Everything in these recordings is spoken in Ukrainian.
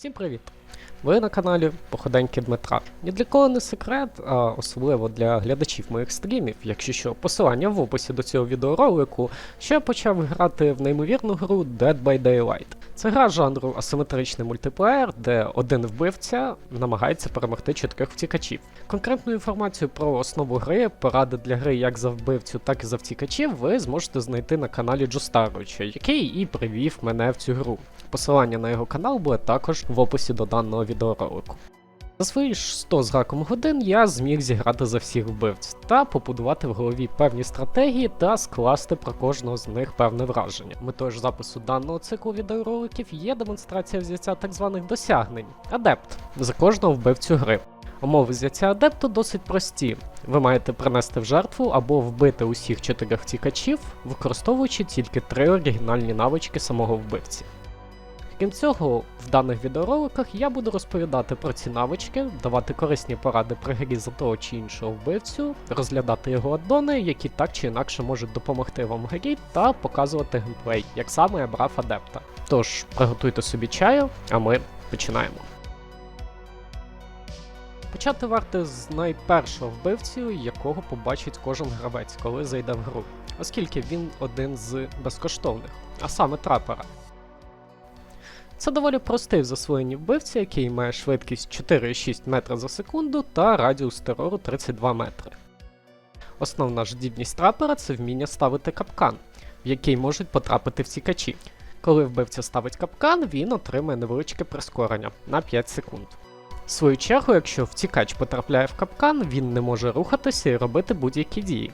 Всім привіт! Ви на каналі Походеньки Дмитра. Ні для кого не секрет, а особливо для глядачів моїх стрімів, якщо що, посилання в описі до цього відеоролику, що я почав грати в неймовірну гру Dead by Daylight. Це гра жанру асиметричний мультиплеєр, де один вбивця намагається перемогти чотирьох втікачів. Конкретну інформацію про основу гри, поради для гри як за вбивцю, так і за втікачів, ви зможете знайти на каналі Джостаровича, який і привів мене в цю гру. Посилання на його канал буде також в описі до даного відеоролику. За свої ж 100 з гаком годин я зміг зіграти за всіх вбивць та побудувати в голові певні стратегії та скласти про кожного з них певне враження. Метою запису даного циклу відеороликів є демонстрація взяття так званих досягнень адепт за кожного вбивцю гри. Умови взяття адепту досить прості. Ви маєте принести в жертву або вбити усіх чотирьох втікачів, використовуючи тільки три оригінальні навички самого вбивці. Крім цього, в даних відеороликах я буду розповідати про ці навички, давати корисні поради при грі за того чи іншого вбивцю, розглядати його аддони, які так чи інакше можуть допомогти вам в грі, та показувати геймплей, як саме я брав адепта. Тож приготуйте собі чаю, а ми починаємо. Почати варто з найпершого вбивцю, якого побачить кожен гравець, коли зайде в гру, оскільки він один з безкоштовних, а саме трапера. Це доволі простий в засвоєнні вбивця, який має швидкість 4,6 метра за секунду та радіус терору 32 метри. Основна ж здібність трапера це вміння ставити капкан, в який можуть потрапити втікачі. Коли вбивця ставить капкан, він отримує невеличке прискорення на 5 секунд. В свою чергу, якщо втікач потрапляє в капкан, він не може рухатися і робити будь-які дії.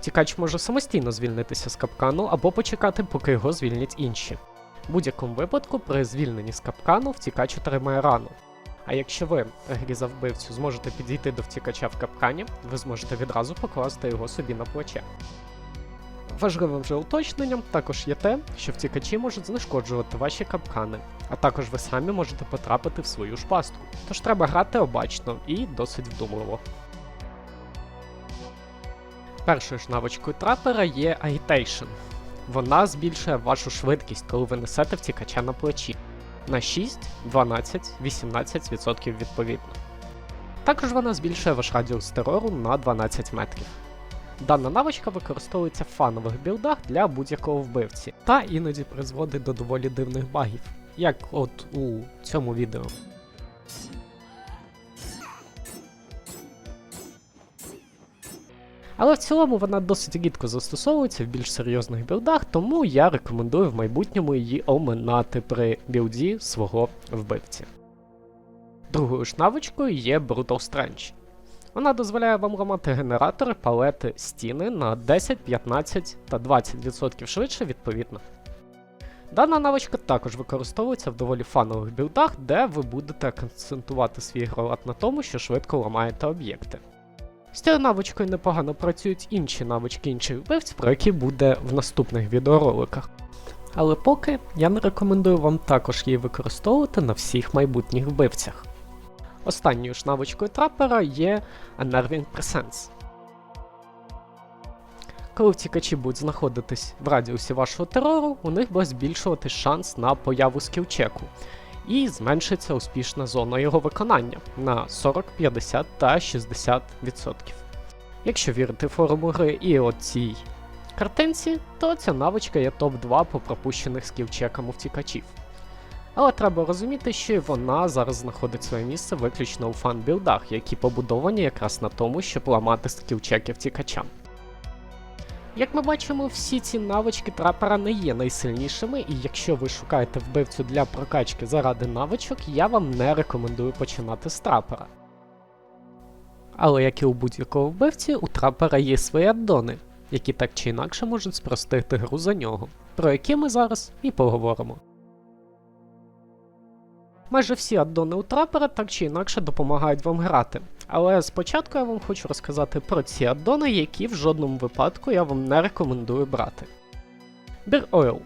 Втікач може самостійно звільнитися з капкану або почекати, поки його звільнять інші. В будь-якому випадку, при звільненні з капкану втікач отримає рану. А якщо ви, грі вбивцю, зможете підійти до втікача в капкані, ви зможете відразу покласти його собі на плече. Важливим же уточненням також є те, що втікачі можуть знешкоджувати ваші капкани, а також ви самі можете потрапити в свою ж пастку. Тож треба грати обачно і досить вдумливо. Першою ж навичкою трапера є Agitation. Вона збільшує вашу швидкість, коли ви несете втікача на плечі на 6, 12, 18% відповідно. Також вона збільшує ваш радіус терору на 12 метрів. Дана навичка використовується в фанових білдах для будь-якого вбивці, та іноді призводить до доволі дивних багів, як от у цьому відео. Але в цілому вона досить рідко застосовується в більш серйозних білдах, тому я рекомендую в майбутньому її оминати при білді свого вбивці. Другою ж навичкою є Brutal Strange. Вона дозволяє вам ламати генератори, палети, стіни на 10, 15 та 20% швидше відповідно. Дана навичка також використовується в доволі фанових білдах, де ви будете акцентувати свій ігролад на тому, що швидко ламаєте об'єкти. З цією навичкою непогано працюють інші навички інших вбивць, про які буде в наступних відеороликах. Але поки я не рекомендую вам також її використовувати на всіх майбутніх вбивцях. Останньою ж навичкою трапера є Unnerving Presence. Коли втікачі будуть знаходитись в радіусі вашого терору, у них буде збільшувати шанс на появу скілчеку, і зменшиться успішна зона його виконання на 40, 50 та 60%. Якщо вірити форуму гри і оцій картинці, то ця навичка є топ-2 по пропущених скілчекам у втікачів. Але треба розуміти, що вона зараз знаходить своє місце виключно у фан-білдах, які побудовані якраз на тому, щоб ламати скілчеки втікачам. Як ми бачимо, всі ці навички трапера не є найсильнішими, і якщо ви шукаєте вбивцю для прокачки заради навичок, я вам не рекомендую починати з трапера. Але як і у будь-якого вбивці, у трапера є свої аддони, які так чи інакше можуть спростити гру за нього, про які ми зараз і поговоримо. Майже всі аддони у трапера так чи інакше допомагають вам грати. Але спочатку я вам хочу розказати про ці аддони, які в жодному випадку я вам не рекомендую брати. Beer Oil.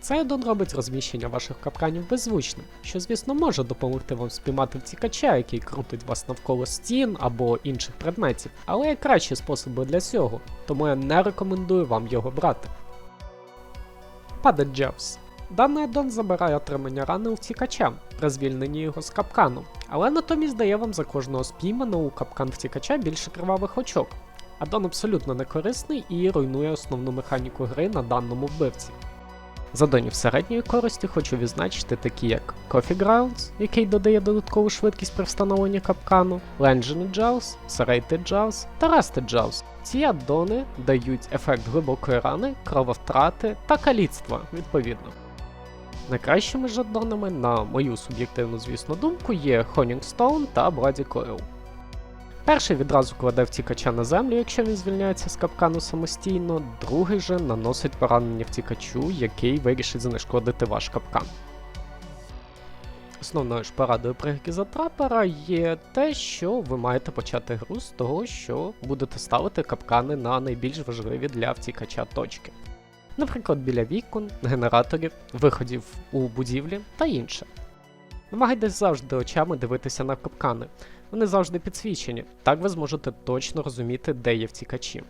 Цей аддон робить розміщення ваших капканів беззвучним, що, звісно, може допомогти вам спіймати втікача, який крутить вас навколо стін або інших предметів, але є кращі способи для цього, тому я не рекомендую вам його брати. Jeffs. Даний аддон забирає отримання рани у втікача при звільненні його з капкану, але натомість дає вам за кожного спійманого у капкан втікача більше кривавих очок. Аддон абсолютно не корисний і руйнує основну механіку гри на даному вбивці. З аддонів середньої користі хочу відзначити такі як Coffee Grounds, який додає додаткову швидкість при встановленні капкану, Legendary Jaws, Serrated Jaws та Rusted Jaws. Ці аддони дають ефект глибокої рани, крововтрати та каліцтва відповідно. Найкращими ж на мою суб'єктивну, звісно, думку, є Stone та Bloody Coil. Перший відразу кладе втікача на землю, якщо він звільняється з капкану самостійно, другий же наносить поранення втікачу, який вирішить знешкодити ваш капкан. Основною ж порадою при грі за трапера є те, що ви маєте почати гру з того, що будете ставити капкани на найбільш важливі для втікача точки. Наприклад, біля вікон, генераторів, виходів у будівлі та інше. Намагайтесь завжди очами дивитися на капкани. Вони завжди підсвічені, так ви зможете точно розуміти, де є втікачі.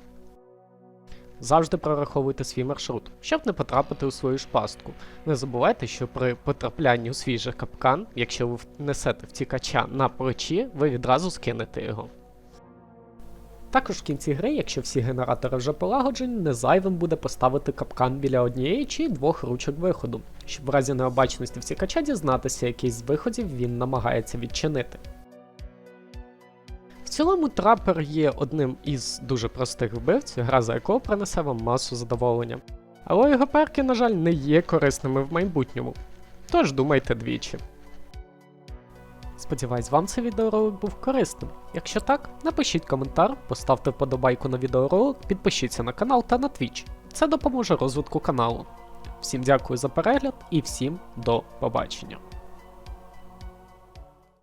Завжди прораховуйте свій маршрут, щоб не потрапити у свою ж пастку. Не забувайте, що при потраплянні у свій же капкан, якщо ви несете втікача на плечі, ви відразу скинете його. Також в кінці гри, якщо всі генератори вже полагоджені, не зайвим буде поставити капкан біля однієї чи двох ручок виходу, щоб в разі необачності втікача дізнатися, який з виходів він намагається відчинити. В цілому трапер є одним із дуже простих вбивців, гра за якого принесе вам масу задоволення. Але його перки, на жаль, не є корисними в майбутньому. Тож думайте двічі. Сподіваюсь, вам цей відеоролик був корисним. Якщо так, напишіть коментар, поставте вподобайку на відеоролик, підпишіться на канал та на Twitch. Це допоможе розвитку каналу. Всім дякую за перегляд і всім до побачення.